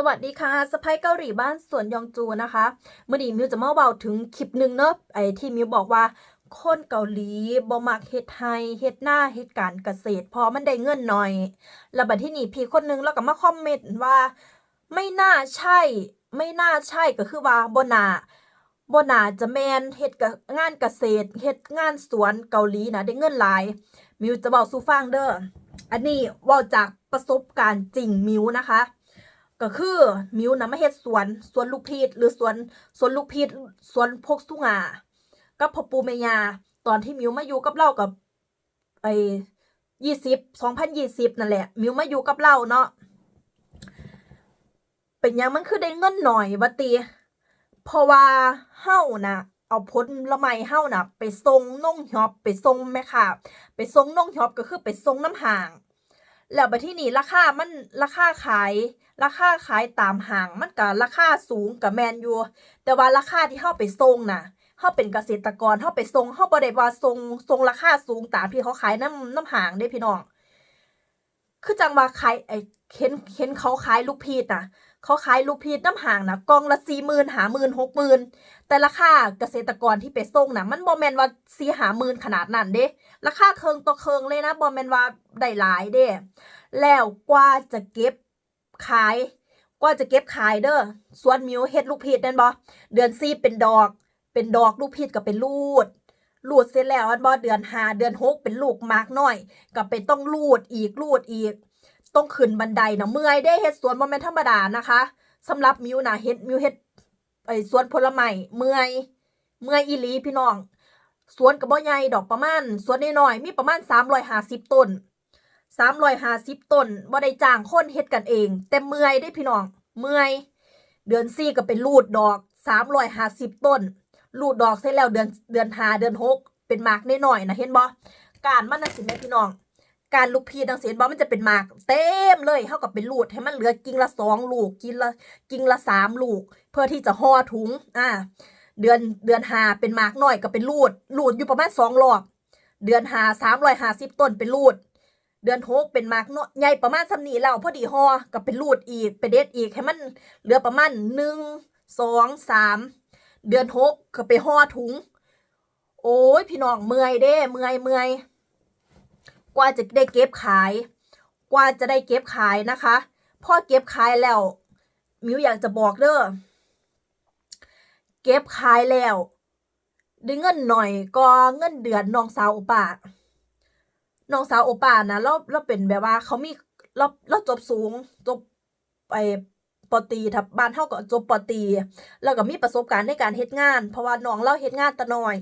สวัสดีค่ะสไปเกาหลีบ้านสวนยองจูนะคะเมื่อนี้มิวจะมาเบาถึงคลิปหนึ่งเนอะไอ้ที่มิวบอกว่า คนเกาหลีบ่มักเฮ็ดไฮเฮ็ดหน้าเฮ็ดการเกษตรเพอมันได้เงินหน่อยแล้วบัดที่นี่พี่คนหนึงแล้วก็มาคอมเมนต์ว่า ไม่น่าใช่ ไม่น่าใช่ก็คือว่าบ่นาบ่นาจะแมนเฮ็ดกับงานเกษตรเฮ็ดงานสวนเกาหลีนะได้เงินหลาย มิวจะบอกสู่ฟังเด้ออันนี้ว้าจากประสบการณ์จริงมิวนะคะ ก็คือมิวนะมาเฮ็ดสวนสวนลูกพีชหรือสวนสวนลูกพีชสวนพกสุงากับพ่อปู่แม่ย่าตอนที่มิวมาอยู่กับเรากับไอ้ยี่สิบสองพันยี่สิบนั่นแหละ มิวมาอยู่กับเราเนาะเป็นยังมันคือได้เงินหน่อยบัดตีเพราะว่าเฮานะเอาผลละไม้เฮานะไปส่งน้องฮอบไปส่งแม่ค่ะ ไปส่งน้องฮอบก็คือไปส่งน้ำห่าง แล้วบัดที่นี่ราคามันราคาขาย ราคาขายตามห้างมันก็ราคาสูงกับแมนอยู่แต่ว่าราคาที่เฮาไปส่งน่ะเฮาเป็นเกษตรกรเฮาไปส่งเฮาบ่ได้ว่าส่งส่งราคาสูงตามที่เขาขายน้ำน้ำห้างเด้พี่น้อง คือจังว่าขายไอ้เห็นเห็นเขาขายลูกพีชน่ะ เขาขายลูกพีชน้ำห่างน่ะกองละสี่หมื่นหาหมื่นหกหมื่นแต่ราคาเกษตรกรที่ไปส่งน่ะมันบ่แมนว่าสี่หาหมื่นขนาดนั้นเด้ราคาเคิงต่อเคิงเลยนะบ่แมนว่าได้หลายเด้แล้วกว่าจะเก็บขายกว่าจะเก็บขายเด้อสวนมิวเฮ็ดลูกพีชนั่นบ่เดือนสี่เป็นดอก เป็นดอกลูกพีชก็เป็นลูดลูดเสร็จแล้วอันบ่เดือนหาเดือนหกเป็นลูกมากน้อย ก็ไปต้องลูดอีกลูดอีก ต้องขึ้นบันไดนะเมื่อยได้เฮ็ดสวนบ่แม่นธรรมดานะคะสำหรับมิวนะเฮ็ดมิวเฮ็ดไอ้สวนผลไม้เมื่อยเมื่อยอีหลีพี่น้อง สวนก็บ่ใหญ่ดอกประมาณสวนน้อยๆมีประมาณ350ต้น350ต้นบ่ได้จ้างคนเฮ็ดกันเอง แต่เมื่อยได้พี่น้อง เมื่อย เดือน4ก็เป็นรูดดอก350ต้นรูดดอกเสร็จแล้วเดือนเดือน5เดือน6เป็นหมากน้อยๆนะเห็นบ่การมันน่ะสิแม่พี่น้อง การลูกพีดังเสียนบอมันจะเป็นหมาก เต็มเลยเท่ากับเป็นลูดให้มันเหลือกิ่งละสองลูกกิ่งละกิ่งละสามลูก เพื่อที่จะห่อถุง อ่า เดือนเดือนหาเป็นหมากหน้อยก็เป็นลูดลูดอยู่ประมาณสองรอบเดือนหาสามร้อยห้าสิบต้นเป็นลูด เดือนหกเป็นหมากน้อยใหญ่ประมาณสำนีแล้วพอดีห่อก็เป็นลูดอีกเป็นเด็ดอีกให้มันเหลือประมาณหนึ่งสองสามเดือนหกก็ไปห่อถุง โอ้ยพี่น้องเมื่อยเด้เมื่อยเมื่อย กว่าจะได้เก็บขาย กว่าจะได้เก็บขายนะคะพอเก็บขายแล้ว มิวอยากจะบอกเด้อเก็บขายแล้วได้เงินหน่อยก็เงินเดือนน้องสาวโอป้าน้องสาวโอป้านะเราเราเป็นแบบว่า เขามีเราเราจบสูงจบไปปตีทับบ้านเท่ากับจบปตีแล้วก็มีประสบการณ์ในการเฮ็ดงาน เพราะว่าน้องเราเฮ็ดงานแตะน้อย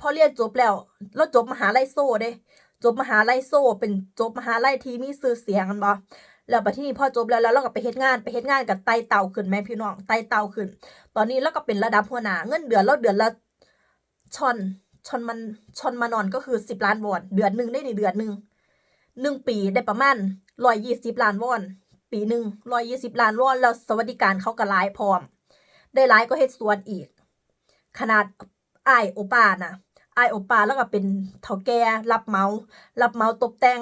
พอเรียนจบแล้ว เราจบมหาลัยโซ่เด้ จบมหาลัยโซ่เป็นจบมหาลัยที่มีชื่อเสียงกันบ่แล้วบัดที่นี่พ่อจบแล้วแล้วเราก็ไปเฮ็ดงานไปเฮ็ดงานกับไตเต่าขึ้นแม่พี่น้องไตเต่าขึ้น ตอนนี้เราก็เป็นระดับหัวหน้าเงินเดือนเราเดือนละชอนชอนมันชอนมานอนก็คือสิบล้านวอนเดือนหนึ่งได้ในเดือนหนึ่งหนึ่งปีได้ประมาณร้อยยี่สิบล้านวอน ปีหนึ่งร้อยยี่สิบล้านวอนแล้วสวัสดิการเขาก็หลายพร้อม ได้หลายก็เฮ็ดสวนอีก ขนาดไอ้ายโอป้าน่ะ ไอโอปาแล้วก็เป็นเฒ่าแก่รับเมารับเมาตกแต่ง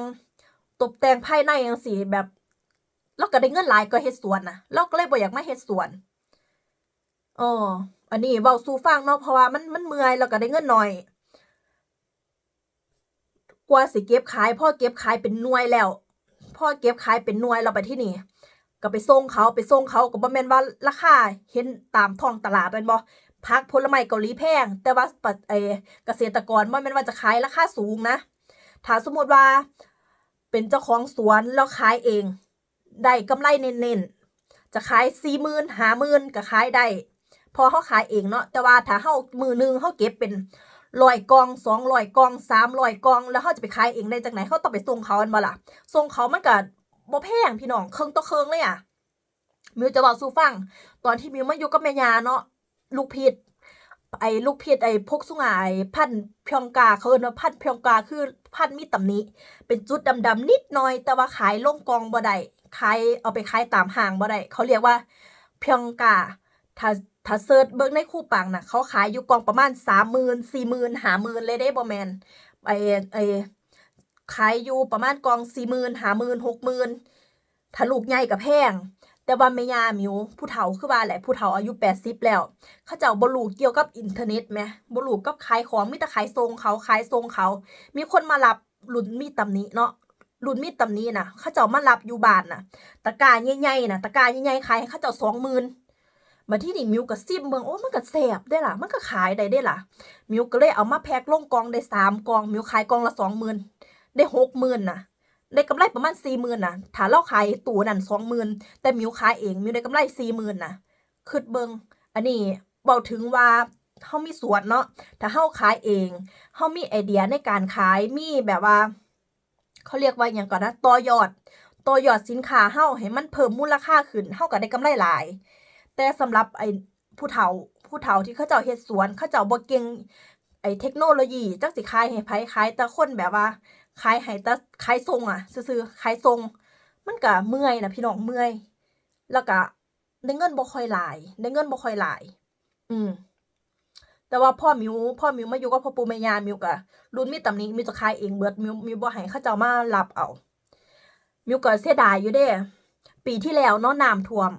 ตกแต่งภายในจังซี่แบบเราก็ได้เงินหลายก็เฮ็ดสวนนะเราก็เลยบ่อยากมาเฮ็ดสวนอ๋ออันนี้เว้าสู่ฟังเนาะเพราะว่ามันมันเมื่อยแล้วก็ได้เงินหน้อย กว่าสิเก็บขายพ่อเก็บขายเป็นหน่วยแล้วพ่อเก็บขายเป็นหน่วยแล้วไปที่นี่ก็ไปส่งเขาไปส่งเขาก็บ่แม่นว่าราคาเห็นตามท้องตลาดแม่นบ่ พักผลไม้เกาหลีแพง แต่ว่าเอเกษตรกรว่าม่นว่าจะขายราคาสูงนะ ถ้าสมมติว่าเป็นเจ้าของสวนแล้วขายเอง ได้กำไรเน้นๆ จะขายสี่หมื่นห้าหมื่นก็ขายได้ พอเขาขายเองเนาะ แต่ว่าถ้าเขามือหนึงเขาเก็บเป็นร้อยกองสองร้อยกองสามร้อยกอง แล้วเขาจะไปขายเองได้จากไหนเขาต้องไปส่งเขาอันบ่ล่ะส่งเขามันก็บ่แพงพี่น้องเครื่องต่อเครื่องเลยอะมิวจะบอกสู่ฟัง ตอนที่มิวมาอยู่กับแม่ยาเนาะ ลูกพิษไอ้ลูกพิษไอ้พกสุงไอ้พันพยองกาเขาเอิ้นว่าพันพยองกาคือพันมีตำหนิเป็นจุดดำๆนิดหน่อย แต่ว่าขายลงกองบ่ได้ขายเอาไปขายตามห้างบ่ได้เขาเรียกว่าพยองกาถ้าถ้าเซิร์ชเบิ่งในคู่ปังน่ะเขาขายอยู่กองประมาณ30,000 40,000 50,000เลยได้บ่แม่นไอ้ไอ้ขายอยู่ประมาณกอง40,000 50,000 60,000ถ้าลูกใหญ่ก็แพง แต่ว่าแม่ย่ามิวผู้เฒ่าคือว่าแหละผู้เฒ่าอายุ 80 แล้ว เขาเจ้าบ่รู้เกี่ยวกับอินเทอร์เน็ตแหมบ่รู้กับขายของมีแต่ขายส่งเขาขายส่งเขา มีคนมารับรุ่นมีตำหนิเนาะรุ่นมีตำหนิน่ะเขาเจ้ามารับอยู่บ้านน่ะตะกร้าใหญ่ๆน่ะตะกร้าใหญ่ๆขายให้เขาเจ้า20,000บัดทีนี้มิวก็ซิมเบิ่งโอ้มันก็แซ่บได้ล่ะ มันก็ขายได้ได้ล่ะ มิวก็เลยเอามาแพ็คลงกองได้สามกอง มิวขายกองละ20,000ได้60,000น่ะ ได้กำไรประมาณ40,000น่ะถ้าเราขายตู้นั่น20,000แต่มิวขายเองมิวได้กำไร40,000น่ะคิดเบิงอันนี้เว้าถึงว่าเฮามีสวนเนาะถ้าเฮาขายเองเฮามีไอเดียในการขายมีแบบว่าเขาเรียกว่าหยังก่อนนะต่อยอดต่อยอดสินค้าเฮาให้มันเพิ่มมูลค่าขึ้นเฮาก็ได้กำไรหลาย แต่สำหรับไอ้ผู้เฒ่าผู้เฒ่าที่เขาเจ้าเฮ็ดสวนเขาเจ้าบ่เก่งไอ้เทคโนโลยีจักสิขายให้ไผขายแต่คนแบบว่า ขายห้แต่ขายส่งอะซื่อขายส่งมันก็เมื่อยนะพี่น้องเมื่อย แล้วก็ได้เงินบ่ค่อยหลายได้เงินบ่ค่อยหลาย อืม แต่ว่าพ่อมิวพ่อมิวมาอยู่กับพ่อปู่แม่ย่ามิวก็รุ่นมีตำหนิมิวจะขายเองเบิดมิวมิวบ่ให้เขาเจ้ามารับเอามิวก็เสียดายอยู่เด้ปีที่แล้วเนาะน้ำท่วม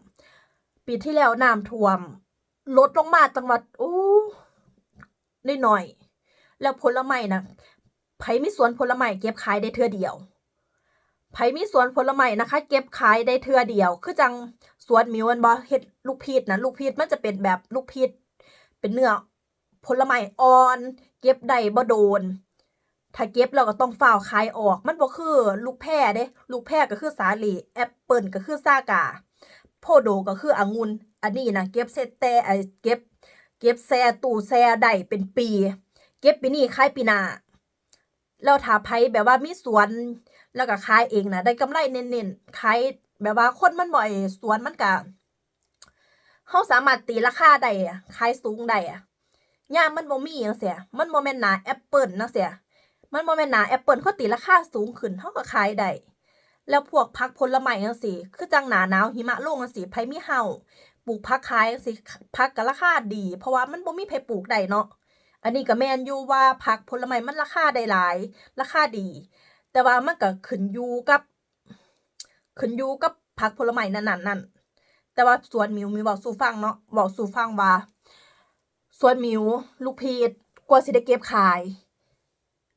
ปีที่แล้วน้ำท่วมลดลงมาจังหวัดโอ้ได้หน่อย แล้วผลไม้นะ ไผมีสวนผลไม้เก็บขายได้เทื่อเดียวไผมีสวนผลไม้นะคะ เก็บขายได้เทื่อเดียว คือจังสวนมิวันบ่เฮ็ดลูกพีชนะลูกพีชมันจะเป็นแบบลูกพีชเป็นเนื้อผลไม้อ่อน เก็บได้บ่โดน ถ้าเก็บแล้วก็ต้องฝ้าวขายออก มันบ่คือลูกแพร่เด้ ลูกแพร่ก็คือสาลีแอปเปิลก็คือซากาโพโดก็คือองุ่นอันนี้นะเก็บเซตแต่ไอเก็บ เก็บแซ่ตู้แซ่ได้เป็นปี เก็บปีนี้ขายปีหน้า แล้วถ้าไผแบบว่ามีสวน แล้วก็ขายเองนะได้กำไรเน้นๆขายแบบว่าคนมันบ่อยสวนมันก็เฮาสามารถตีราคาได้อะขายสูงได้อะยามมันบ่มีจังซี่มันบ่แม่นหนาแอปเปิลจังซี่มันบ่แม่นหนาแอปเปิลเขาตีราคาสูงขึ้นเฮาก็ขายได้แล้วพวกผักผลไม้จังซี่คือจังหนาหนาวหิมะลงจังซี่ไผมีเฮาปลูกผักขายจังซี่ผักก็ราคาดี เพราะว่ามันบ่มีไผปลูกได้เนาะ อันนี้ก็แม่นอยู่ว่าผักผลไม้มันราคาได้หลาย ราคาดี แต่ว่ามันก็ขึ้นอยู่กับขึ้นอยู่กับผักผลไม้นั้นนั่นแต่ว่าสวนมิวมีเว้าสู่ฟังเนาะเว้าสู่ฟังว่าสวนมิวลูกพีชกว่าสิได้เก็บขาย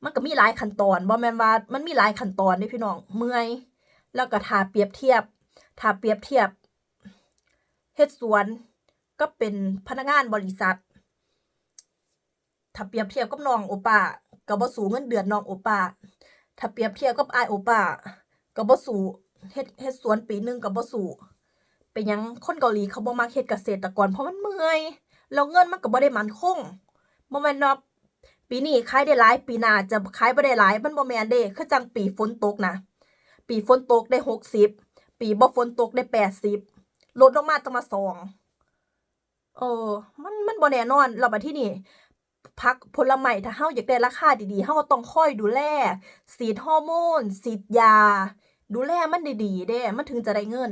มันก็มีหลายขั้นตอนบ่แมนว่ามันมีหลายขั้นตอนเด้พี่น้องเมื่อย แล้วก็ถ้าเปรียบเทียบถ้าเปรียบเทียบเฮ็ดสวนก็เป็นพนักงานบริษัท ถ้าเปรียบเทียบกับน้องโอป้าก็บ่สูงเงินเดือนน้องโอป้าถ้าเปรียบเทียบกับอายโอป้าก็บ่สูเฮ็ดเฮ็ดสวนปีหนึงก็บ่สูเป็นยังคนเกาหลีเขาบ่มักเฮ็ดเกษตรกรเพราะมันเมื่อยแล้วเงินมันก็บ่ได้มั่นคงบ่แม่นว่าปีนี้ขายได้หลาย ปีหน้าจะขายบ่ได้หลาย มันบ่แม่นเด้คือจังปีฝนตกนะปีฝนตกได้60ปีบ่ฝนตกได้80ลดลงมาตั้งมาสองเออ มันมันบ่แน่นอนแล้วบัดทีนี้ ผักผลไม้ถ้าเฮาอยากได้ราคาดีๆเฮาก็ต้องค่อยดูแลฉีดฮอร์โมนฉีดยา ดูแลมันดีๆเด้มันถึงจะได้เงิน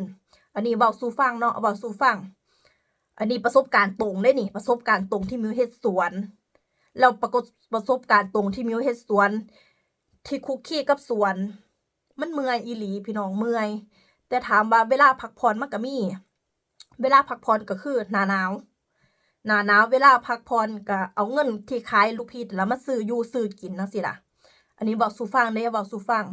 อันนี้เว้าสู่ฟังเนาะเว้าสู่ฟัง อันนี้ประสบการณ์ตรงเลยนี่ ประสบการณ์ตรงที่มิวเฮ็ดสวนแล้วปรากฏประสบการณ์ตรงที่มิวเฮ็ดสวน ที่คุกคีกับสวน มันเมื่อยอีหลีพี่น้องเมื่อย แต่ถามว่าเวลาพักผ่อนมันก็มี เวลาพักผ่อนก็คือหนาหนาว หนาหนาวเวลาพักผ่อนก็เอาเงินที่ขายลูกพีชแล้วมาซื้ออยู่ซื้อกินจังซี่ล่ะ อันนี้บอกสู่ฟังเด้บอกสู่ฟัง